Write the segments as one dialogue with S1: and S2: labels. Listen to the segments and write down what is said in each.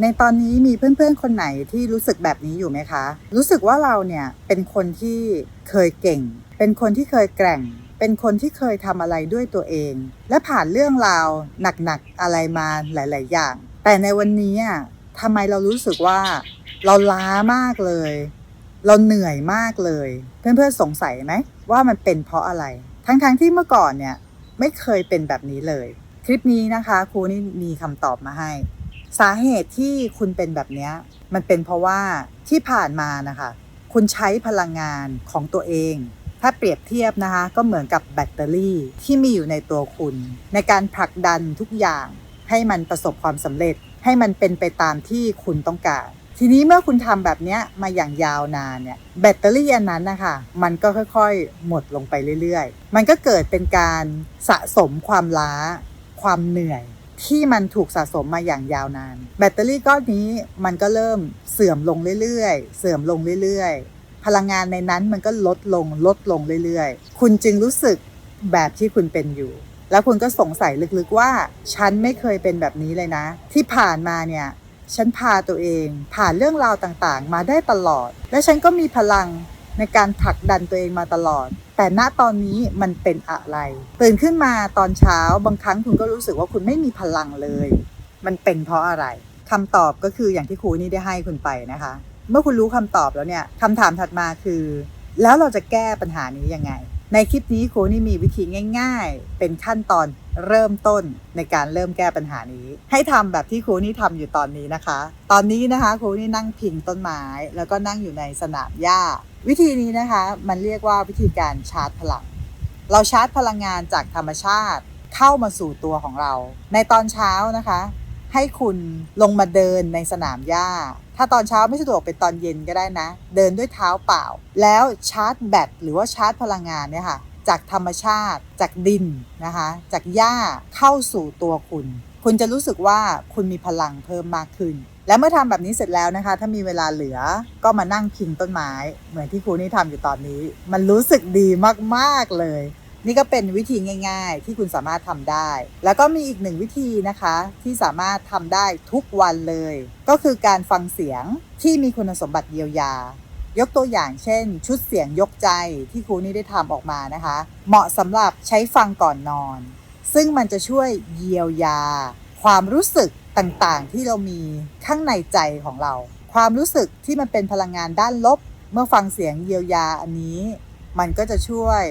S1: ในตอนนี้มีเพื่อนๆ คนไหนที่รู้สึกแบบนี้อยู่ไหมคะ รู้สึกว่าเราเนี่ยเป็นคนที่เคยเก่ง เป็นคนที่เคยแกร่ง เป็นคนที่เคยทำอะไรด้วยตัวเอง และผ่านเรื่องราวหนักๆอะไรมาหลาย ๆ อย่าง แต่ในวันนี้อะทำไมเรารู้สึกว่าเราล้ามากเลย เราเหนื่อยมากเลย เพื่อนๆ สงสัยไหมว่ามันเป็นเพราะอะไร ทั้งๆที่เมื่อก่อนเนี่ยไม่เคยเป็นแบบนี้เลย คลิปนี้นะคะครูนี่มีคำตอบมาให้ สาเหตุที่คุณเป็นแบบนี้มันเป็นเพราะว่าที่ผ่านมานะคะ คุณใช้พลังงานของตัวเอง ถ้าเปรียบเทียบนะคะ ก็เหมือนกับแบตเตอรี่ที่มีอยู่ในตัวคุณ ในการผลักดันทุกอย่างให้มันประสบความสำเร็จ ให้มันเป็นไปตามที่คุณต้องการ ทีนี้เมื่อคุณทำแบบนี้มาอย่างยาวนานเนี่ยแบตเตอรี่อันนั้นนะคะมันก็ค่อยๆ หมดลงไปเรื่อยๆ มันก็เกิดเป็นการสะสมความล้า ความเหนื่อย ที่มันถูกสะสมมาอย่างยาวนาน แบตเตอรี่ก้อนนี้มันก็เริ่มเสื่อมลงเรื่อยๆ เสื่อมลงเรื่อยๆ พลังงานในนั้นมันก็ลดลงลดลงเรื่อยๆ คุณจึงรู้สึกแบบที่คุณเป็นอยู่ แล้วคุณก็สงสัยลึกๆว่า ฉันไม่เคยเป็นแบบนี้เลยนะ ที่ผ่านมาเนี่ย ฉันพาตัวเอง ผ่านเรื่องราวต่างๆ มาได้ตลอด และฉันก็มีพลัง ในการผลักดันตัวเองมาตลอด แต่ณตอนนี้มันเป็นอะไร ตื่นขึ้นมาตอนเช้าบางครั้งคุณก็รู้สึกว่าคุณไม่มีพลังเลย มันเป็นเพราะอะไรคำตอบก็คืออย่างที่ครูนี่ได้ให้คุณไปนะคะ เมื่อคุณรู้คำตอบแล้วเนี่ยคำถามถัดมาคือ แล้วเราจะแก้ปัญหานี้ยังไง ในคลิปนี้ครูนี่มีวิธีง่าย ๆ เป็นขั้นตอน เริ่มต้นในการเริ่มแก้ปัญหานี้ ให้ทำแบบที่ครูนี่ทำอยู่ตอนนี้นะคะ ตอนนี้นะคะครูนี่นั่งพิงต้นไม้ แล้วก็นั่งอยู่ในสนามหญ้า วิธีนี้นะคะ มันเรียกว่าวิธีการชาร์จพลัง เราชาร์จพลังงานจากธรรมชาติเข้ามาสู่ตัวของเรา ในตอนเช้านะคะ ให้คุณลงมาเดินในสนามหญ้า ถ้าตอนเช้าไม่สะดวกเป็นตอนเย็นก็ได้นะ เดินด้วยเท้าเปล่า แล้วชาร์จแบตหรือว่าชาร์จพลังงานเนี่ยค่ะ จากธรรมชาติ จากดินนะคะ จากหญ้าเข้าสู่ตัวคุณ คุณจะรู้สึกว่าคุณมีพลังเพิ่มมากขึ้น และเมื่อทำแบบนี้เสร็จแล้วนะคะ ถ้ามีเวลาเหลือก็มานั่งพิงต้นไม้ เหมือนที่ครูนี่ทำอยู่ตอนนี้ มันรู้สึกดีมากๆเลย นี่ก็เป็นวิธีง่าย ๆ ที่คุณสามารถทำได้ แล้วก็มีอีกหนึ่งวิธีนะคะ ที่สามารถทำได้ทุกวันเลย ก็คือการฟังเสียงที่มีคุณสมบัติเยียวยา ยกตัวอย่างเช่น ชุดเสียงยกใจที่ครูนี่ได้ทำออกมานะคะ เหมาะสำหรับใช้ฟังก่อนนอน ซึ่งมันจะช่วยเยียวยา ความรู้สึกต่างๆ ที่เรามีข้างในใจของเรา ความรู้สึกที่มันเป็นพลังงานด้านลบ เมื่อฟังเสียงเยียวยาอันนี้ มันก็จะช่วย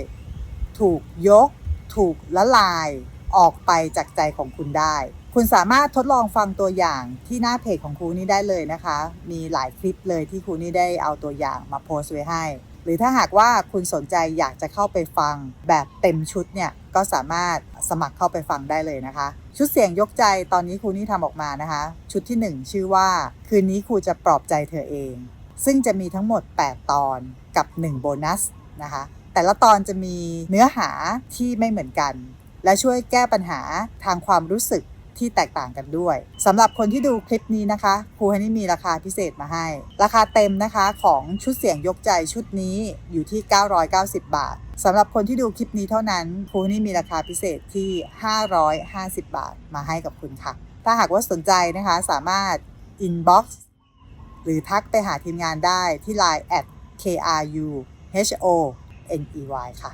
S1: ถูกยก ถูกละลาย ออกไปจากใจของคุณได้ คุณสามารถทดลองฟังตัวอย่างที่หน้าเพจของครูนี่ได้เลยนะคะ มีหลายคลิปเลยที่ครูนี่ได้เอาตัวอย่างมาโพสต์ไว้ให้ หรือถ้าหากว่าคุณสนใจอยากจะเข้าไปฟังแบบเต็มชุดเนี่ยก็สามารถสมัครเข้าไปฟังได้เลยนะคะ ชุดเสียงยกใจตอนนี้ครูนี่ทำออกมานะคะ ชุดที่ 1 ชื่อว่า คืนนี้ครูจะปลอบใจเธอเอง ซึ่งจะมีทั้งหมด 8 ตอนกับ 1 โบนัสนะคะแต่ละตอนจะมีเนื้อหาที่ไม่เหมือนกัน และช่วยแก้ปัญหาทางความรู้สึกที่แตกต่างกันด้วยสำหรับคนที่ดูคลิปนี้นะคะครูฮันนี่มีราคาพิเศษมาให้ ราคาเต็มนะคะของชุดเสียงยกใจชุดนี้อยู่ที่ 990 บาทสำหรับคนที่ดูคลิปนี้เท่านั้นครูฮันนี่มีราคาพิเศษที่ 550 บาทมาให้กับคุณค่ะ ถ้าหากว่าสนใจนะคะสามารถ inbox หรือทักไปหาทีมงานได้ที่ Line at kru ho ney ค่ะ